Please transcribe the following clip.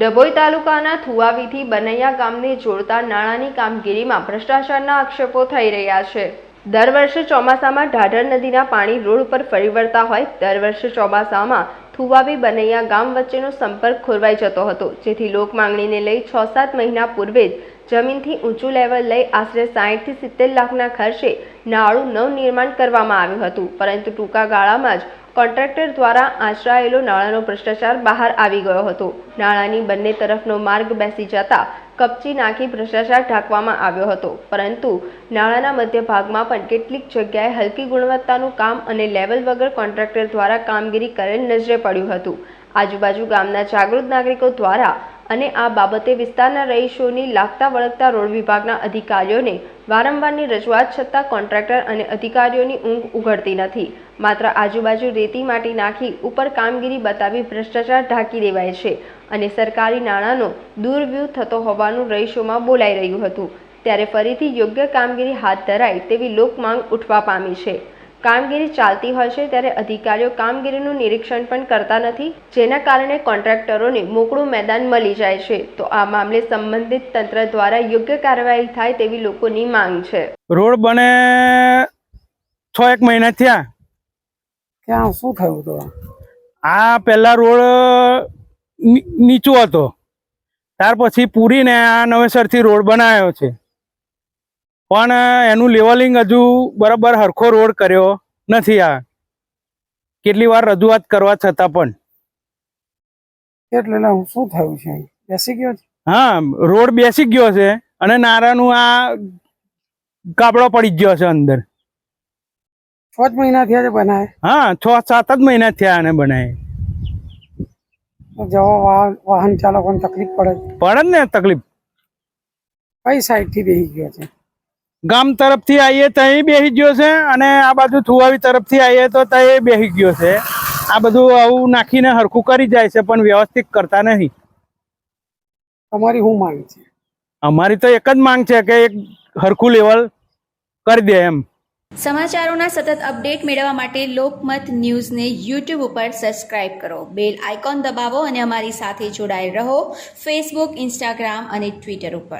ડભોઈ તાલુકાના થુવાવીથી બનૈયા ગામને જોડતા નાણાંની કામગીરીમાં ભ્રષ્ટાચારના આક્ષેપો થઈ રહ્યા છે. દર વર્ષે ચોમાસામાં ઢાઢર નદીના પાણી રોડ પર ફરી વળતા હોય, દર વર્ષે ચોમાસામાં થુવાવી બનૈયા ગામ વચ્ચેનો સંપર્ક ખોરવાઈ જતો હતો, જેથી લોક માંગણીને લઈ છ સાત મહિના પૂર્વે જ જમીનથી ઊંચું લેવલ લઈ આશરે સાહીઠથી સિત્તેર લાખના ખર્ચે નાળું નવનિર્માણ કરવામાં આવ્યું હતું, પરંતુ ટૂંકા ગાળામાં જ કોન્ટ્રાક્ટર દ્વારા આચરાયેલો નાણાંનો ભ્રષ્ટાચાર બહાર આવી ગયો હતો. નાણાંની બંને તરફનો માર્ગ બેસી જતા કપચી નાખી ભ્રષ્ટાચાર ઢાંકવામાં આવ્યો હતો. પરંતુ નાણાંના મધ્ય ભાગમાં પણ કેટલીક જગ્યાએ હલકી ગુણવત્તાનું કામ અને લેવલ વગર કોન્ટ્રાક્ટર દ્વારા કામગીરી કરેલ નજરે પડ્યું હતું. આજુબાજુ ગામના જાગૃત નાગરિકો દ્વારા અને આ બાબતે વિસ્તારના રહીશોની લાગતા વળગતા રોડ વિભાગના અધિકારીઓને વારંવારની રજૂઆત છતાં કોન્ટ્રાક્ટર અને અધિકારીઓની ઊંઘ ઉઘડતી નથી. માત્ર આજુબાજુ રેતી માટી નાખી ઉપર કામગીરી બતાવી ભ્રષ્ટાચાર ઢાંકી દેવાય છે અને સરકારી નાણાંનો દુર્વ્યૂહ થતો હોવાનું રહીશોમાં બોલાઈ રહ્યું હતું. ત્યારે ફરીથી યોગ્ય કામગીરી હાથ ધરાય તેવી લોકમાંગ ઉઠવા પામી છે. કામગીરી ચાલતી હોય છે ત્યારે અધિકારીઓ કામગીરીનું નિરીક્ષણ પણ કરતા નથી જેના કારણે કોન્ટ્રાક્ટરોને મોકળું મેદાન મળી જાય છે. તો આ મામલે સંબંધિત તંત્ર દ્વારા યોગ્ય કાર્યવાહી થાય તેવી લોકોની માંગ છે. રોડ બને છ એક મહિના થયા. ક્યાં શું થયું હતું આ પહેલા રોડ નીચો હતો. ત્યાર પછી પૂરીને આ નવેસરથી રોડ બનાવ્યો છે. પણ એનું લેવલિંગ હજુ બરાબર હરખો રોડ કર્યો નથી આ. કેટલી વાર રજૂઆત કરવા છતાં પણ. એટલે હું શું થયું છે? બેસી ગયો છે? હા રોડ બેસી ગયો છે અને નારાનું આ કાબડો પડી ગયો છે અંદર. છ જ મહિના થયા છે બનાવે હા છ સાત જ મહિના થયા આને બનાવે જવા વાહન વાહન ચાલકોને તકલીફ પડે? પડે ને તકલીફ. કઈ સાઈડથી બેસી ગયો છે? ગામ તરફથી આવીએ ત્યાં બેસી ગયો છે અને આ બાજુ થુવાવી તરફથી આવીએ તો ત્યાં બેસી ગયો છે. આ બધું આવું નાખીને હરખું કરી જાય છે પણ વ્યવસ્થિત કરતા નહીં. તમારી શું માંગ છે? અમારી તો એક જ માંગ છે કે એક હરખું લેવલ કરી દે એમ. સમાચારોના સતત અપડેટ મેળવવા માટે લોકમત ન્યૂઝને યુટ્યુબ ઉપર સબસ્ક્રાઇબ કરો. બેલ આઇકોન દબાવો અને અમારી સાથે જોડાયેલ રહો. ફેસબુક ઇન્સ્ટાગ્રામ અને ટ્વિટર ઉપર.